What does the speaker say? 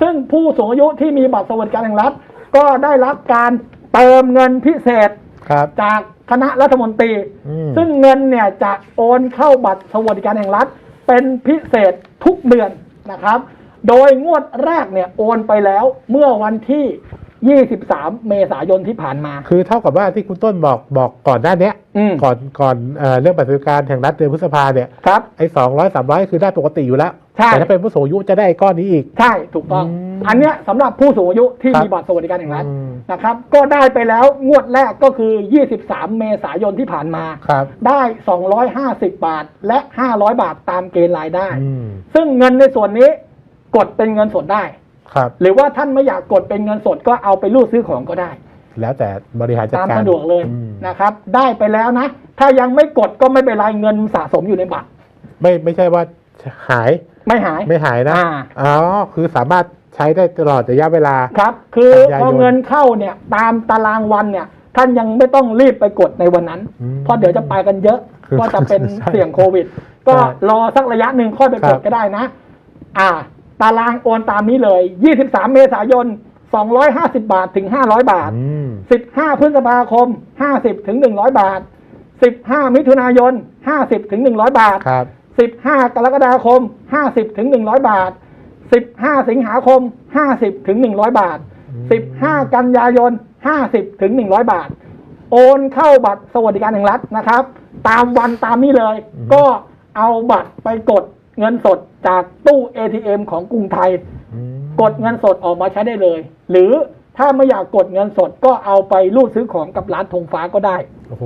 ซึ่งผู้สูงอายุที่มีบัตรสวัสดิการแห่งรัฐ ก็ได้รับการเติมเงินพิเศษครับ จากคณะรัฐมนตรี อืม ซึ่งเงินเนี่ยจะโอนเข้าบัตรสวัสดิการแห่งรัฐ เป็นพิเศษทุกเดือนนะครับ โดยงวดแรกเนี่ยโอนไปแล้วเมื่อวันที่ 23 เมษายนที่ผ่านมา คือเท่ากับว่าที่คุณต้นบอกบอกก่อนหน้าเนี้ยอืม ก่อนก่อนเอ่อเรื่องบัตรสวัสดิการแห่งรัฐเดือนพฤษภาเนี่ยครับ ไอ้สองร้อยสามร้อยคือได้ปกติอยู่แล้ว ใช่ แต่ถ้าเป็นผู้สูงอายุจะได้ไอ้ก้อนนี้อีก ใช่ถูกต้อง อืมอันเนี้ยสำหรับผู้สูงอายุที่ครับ มีบัตรสวัสดิการแห่งรัฐอืมนะครับ ก็ได้ไปแล้วงวดแรกก็คือ 23 เมษายนที่ผ่านมา ครับได้ 250 บาทและ 500 บาทตามเกณฑ์รายได้ อืมซึ่งเงินในส่วนนี้กดเป็นเงินสดได้ ครับ หรือว่าท่านไม่อยากกดเป็นเงินสดก็เอาไปรูดซื้อของก็ได้ แล้วแต่บริหารจัดตามการสะดวกเลยอืมนะครับ ได้ไปแล้วนะ ถ้ายังไม่กดก็ไม่เป็นไรเงินสะสมอยู่ในบัตรไม่ไม่ใช่ว่าหายไม่หาย ไม่หายนะอ่า อ๋อคือสามารถใช้ได้ตลอดระยะเวลา ครับ คือกันยายน พอเงินเข้าเนี่ยตามตารางวันเนี่ย ท่านยังไม่ต้องรีบไปกดในวันนั้นอืมเพราะเดี๋ยวจะไปกันเยอะ คือก็จะเป็นใช่เสี่ยงโควิด ก็ใช่รอสักระยะหนึ่งค่อยไปครักบดก็ได้นะ อ่า ตารางโอนตามนี้เลย 23 เมษายน 250 บาทถึง 500 บาท อืม 15 พฤษภาคม 50 ถึง 100 บาท 15 มิถุนายน 50 ถึง 100 บาท ครับ 15 กรกฎาคม 50 ถึง 100 บาท 15 สิงหาคม 50 ถึง 100 บาท 15 กันยายน 50 ถึง 100 บาท โอนเข้าบัตรสวัสดิการแห่งรัฐนะครับ ตามวันตามนี้เลยอืมก็เอาบัตรไปกด เงินสดจากตู้ ATM ของกรุงไทยอืมกดเงินสดออกมาใช้ได้เลย หรือถ้าไม่อยากกดเงินสดก็เอาไปรูดซื้อของกับร้านธงฟ้าก็ได้โอ้โห